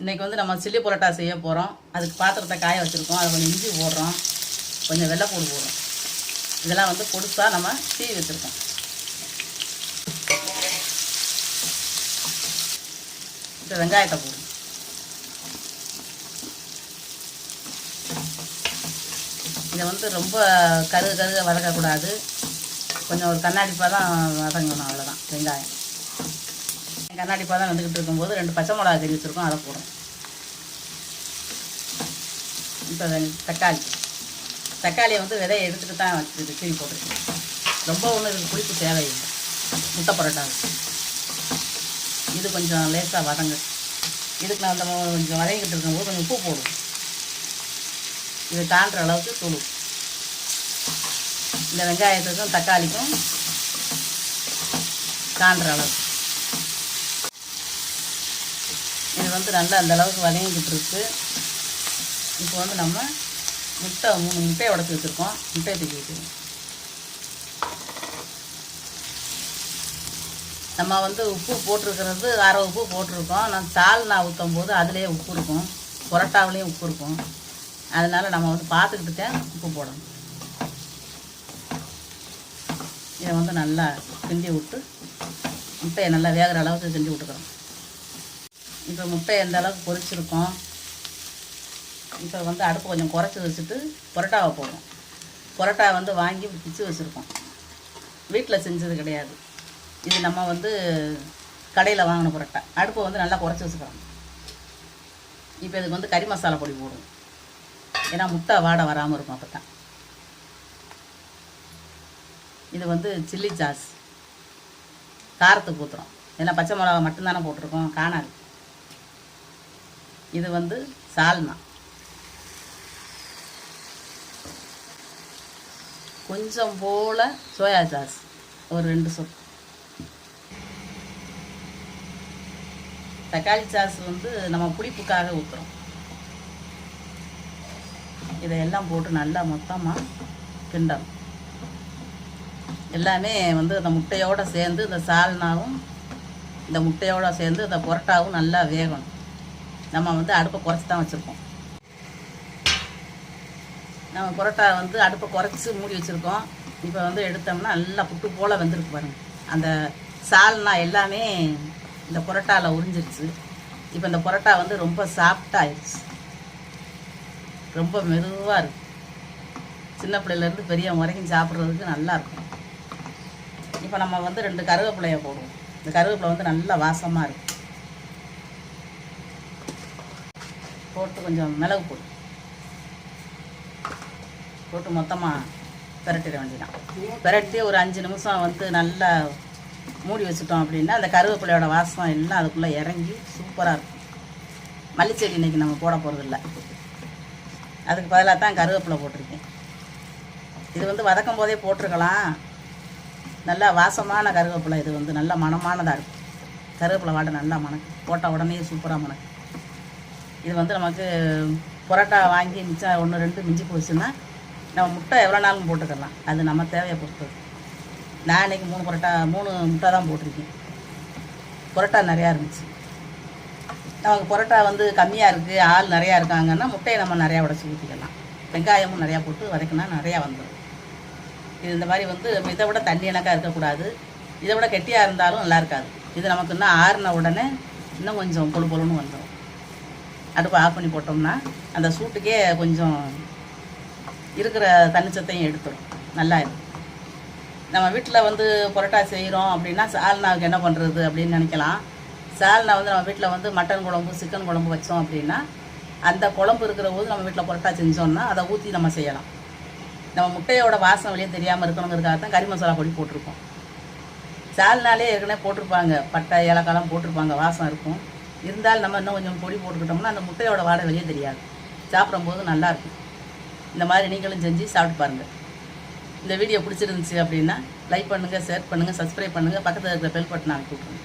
இன்றைக்கி வந்து நம்ம சில்லி பரோட்டா செய்ய போகிறோம் அதுக்கு பாத்திரத்தை காய வச்சுருக்கோம். அது கொஞ்சம் இஞ்சி போடுறோம். கொஞ்சம் வெள்ளைப்பூடு போடுறோம். இதெல்லாம் வந்து பொடுசாக நம்ம சீவி வச்சுருக்கோம். இந்த வெங்காயத்தை போடும் இதை வந்து ரொம்ப கருக கருக வதக்கக்கூடாது. கொஞ்சம் ஒரு கண்ணாடிப்பாக தான் வதங்கணும் அவ்வளோதான் வெங்காயம். கண்ணாடி பாதம் வந்துக்கிட்டு இருக்கும்போது ரெண்டு பச்சை மிளகா கறி வச்சுருக்கோம் அதை போடுறோம். இப்போ தக்காளி. தக்காளியை வந்து விதையை எடுத்துட்டு தான் வச்சுருக்கு கீழி போட்டுருக்கேன் ரொம்ப ஒன்றும் இதுக்கு புளிப்பு தேவையில்லை. முட்டை பரோட்டா. இது கொஞ்சம் லேசாக வதங்க. இதுக்கு நான் அந்த கொஞ்சம் வதங்கிட்டு இருக்கும்போது கொஞ்சம் உப்பு போடும் இது தாண்டுற அளவுக்கு துளு இந்த வெங்காயத்துக்கும் தக்காளிக்கும் தாண்டுற அளவுக்கு இது வந்து நல்லா அந்த அளவுக்கு வதங்கிக்கிட்டு இருக்கு இப்போ வந்து நம்ம முட்டை மூணு முட்டையை உடச்சி வச்சுருக்கோம். முட்டையை தூக்கி வைக்கணும் நம்ம வந்து உப்பு போட்டிருக்கிறது அரை உப்பு போட்டிருக்கோம். நான் சால்னா ஊற்றும் போது அதுலேயே உப்பு இருக்கும். புரோட்டாவிலையும் உப்பு இருக்கும். அதனால் நம்ம வந்து பார்த்துக்கிட்டு தான் உப்பு போடணும். இதை வந்து நல்லா கிண்டி விட்டு முட்டையை நல்லா வேகிற அளவுக்கு கிண்டி விட்டுக்கிறோம். இப்போ முட்டை எந்த அளவுக்கு பொரிச்சிருக்கோம் இப்போ வந்து அடுப்பு கொஞ்சம் குறைச்சி வச்சுட்டு பரோட்டாவை போடுவோம். பரோட்டா வந்து வாங்கி பிச்சு வச்சுருக்கோம். வீட்டில் செஞ்சது கிடையாது. இது நம்ம வந்து கடையில் வாங்கின பரோட்டா. அடுப்பை வந்து நல்லா குறைச்சி வச்சுக்கிறோம் இப்போ இதுக்கு வந்து கறி மசாலா பொடி போடுவோம். ஏன்னா முட்டை வாடை வராமல் இருக்கும் அப்போ தான் இது வந்து சில்லி சாஸ். காரத்துக்கு ஊற்றுறோம் ஏன்னா பச்சை மிளகா மட்டும்தானே போட்டிருக்கோம். காணாது. இது வந்து சால்னா கொஞ்சம் போல் சோயா சாஸ். ஒரு ரெண்டு சொல். தக்காளி சாஸ் வந்து நம்ம புளிப்புக்காக ஊற்றுறோம் இதையெல்லாம் போட்டு நல்லா மொத்தமாக கிண்டணும். எல்லாமே வந்து அந்த முட்டையோடு சேர்ந்து இந்த சால்னாவும் இந்த முட்டையோடு சேர்ந்து இந்த புரோட்டாவும் நல்லா வேகணும். நம்ம வந்து அடுப்பை குறைச்சி தான் வச்சுருக்கோம். நம்ம புரோட்டா வந்து அடுப்பை குறைச்சி மூடி வச்சுருக்கோம். இப்போ வந்து எடுத்தோம்னா நல்லா புட்டு போல் வெந்திருக்கு பாருங்கள் அந்த சால்னா எல்லாமே இந்த புரோட்டாவில் உறிஞ்சிருச்சு. இப்போ இந்த புரோட்டா வந்து ரொம்ப சாஃப்டாக ஆயிடுச்சு ரொம்ப மெதுவாக இருக்கு. சின்ன பிள்ளையிலேருந்து பெரியவங்க வரைக்கும் சாப்பிட்றதுக்கு நல்லா இருக்கும். இப்போ நம்ம வந்து ரெண்டு கருவேப்பிலையை போடுவோம். இந்த கருவேப்பிலை வந்து நல்லா வாசமாக இருக்கும் போட்டு கொஞ்சம் மிளகு போடு. போட்டு மொத்தமாக பிரட்டிட வேண்டியதான் பிரட்டி ஒரு அஞ்சு நிமிஷம் வந்து நல்லா மூடி வச்சுட்டோம் அப்படின்னா அந்த கருவேப்பிலையோட வாசம் எல்லாம் அதுக்குள்ளே இறங்கி சூப்பராக இருக்கும். மல்லிச்செடி இன்னைக்கு நம்ம போட போகிறதில்ல அதுக்கு பதிலாக தான் கருவேப்பிலை போட்டிருக்கேன். இது வந்து வதக்கும் போதே போட்டிருக்கலாம். நல்லா வாசமான கருவேப்பிலை இது வந்து நல்ல மனமானதாக இருக்கும். கருவேப்பிலை வாடை நல்லா மணக்கு போட்ட உடனே சூப்பராக மணக்கு இது வந்து நமக்கு பரோட்டா வாங்கி மிச்சம் ஒன்று ரெண்டு மிஞ்சி போச்சுன்னா நம்ம முட்டை எவ்வளோ நாளும் போட்டுக்கலாம். அது நம்ம தேவையை பொறுத்தது. நான் இன்றைக்கி மூணு பரோட்டா மூணு முட்டை தான் போட்டிருக்கேன். பரோட்டா நிறையா இருந்துச்சு. நமக்கு பரோட்டா வந்து கம்மியாக இருக்குது ஆள் நிறையா இருக்காங்கன்னா முட்டையை நம்ம நிறையா உடச்சி ஊற்றிக்கலாம் வெங்காயமும் நிறையா போட்டு வதக்கினா நிறையா வந்துடும். இது இந்த மாதிரி வந்து இதை விட தண்ணி எனக்காக இருக்கக்கூடாது. இதை விட கெட்டியாக இருந்தாலும் நல்லா இருக்காது. இது நமக்கு இன்னும் ஆறின உடனே இன்னும் கொஞ்சம் பொழு பொழுன்னு வந்துடும். அடுப்பை ஆஃப் பண்ணி போட்டோம்னா அந்த சூட்டுக்கே கொஞ்சம் இருக்கிற தண்ணிச்சத்தையும் எடுத்துடும் நல்லா இருக்கும். நம்ம வீட்டில் வந்து பரோட்டா செய்கிறோம் அப்படின்னா சால்னாவுக்கு என்ன பண்ணுறது அப்படின்னு நினைக்கலாம். சால்னா வந்து நம்ம வீட்டில் வந்து மட்டன் குழம்பு சிக்கன் குழம்பு வச்சோம் அப்படின்னா அந்த குழம்பு இருக்கிற போது நம்ம வீட்டில் பரோட்டா செஞ்சோம்னா அதை ஊற்றி நம்ம செய்யலாம். நம்ம முட்டையோட வாசம் வெளியே தெரியாமல் இருக்கணுங்கிறதுக்காக தான் கறி மசாலா பொடி போட்டிருக்கோம். சால்னாலே ஏற்கனவே போட்டிருப்பாங்க. பட்டை ஏலக்காய்லாம் போட்டிருப்பாங்க. வாசம் இருக்கும். இருந்தாலும் நம்ம இன்னும் கொஞ்சம் பொடி போட்டுக்கிட்டோம்னா அந்த முட்டையோட வாடை வெளியே தெரியாது. சாப்பிடும்போது நல்லாயிருக்கும் இந்த மாதிரி நீங்களும் செஞ்சு சாப்பிட்டு பாருங்கள் இந்த வீடியோ பிடிச்சிருந்துச்சு அப்படின்னா லைக் பண்ணுங்கள் ஷேர் பண்ணுங்கள் சப்ஸ்கிரைப் பண்ணுங்கள் பக்கத்தில் இருக்கிற பெல் பட்டனை அனுப்பி விட்ருங்க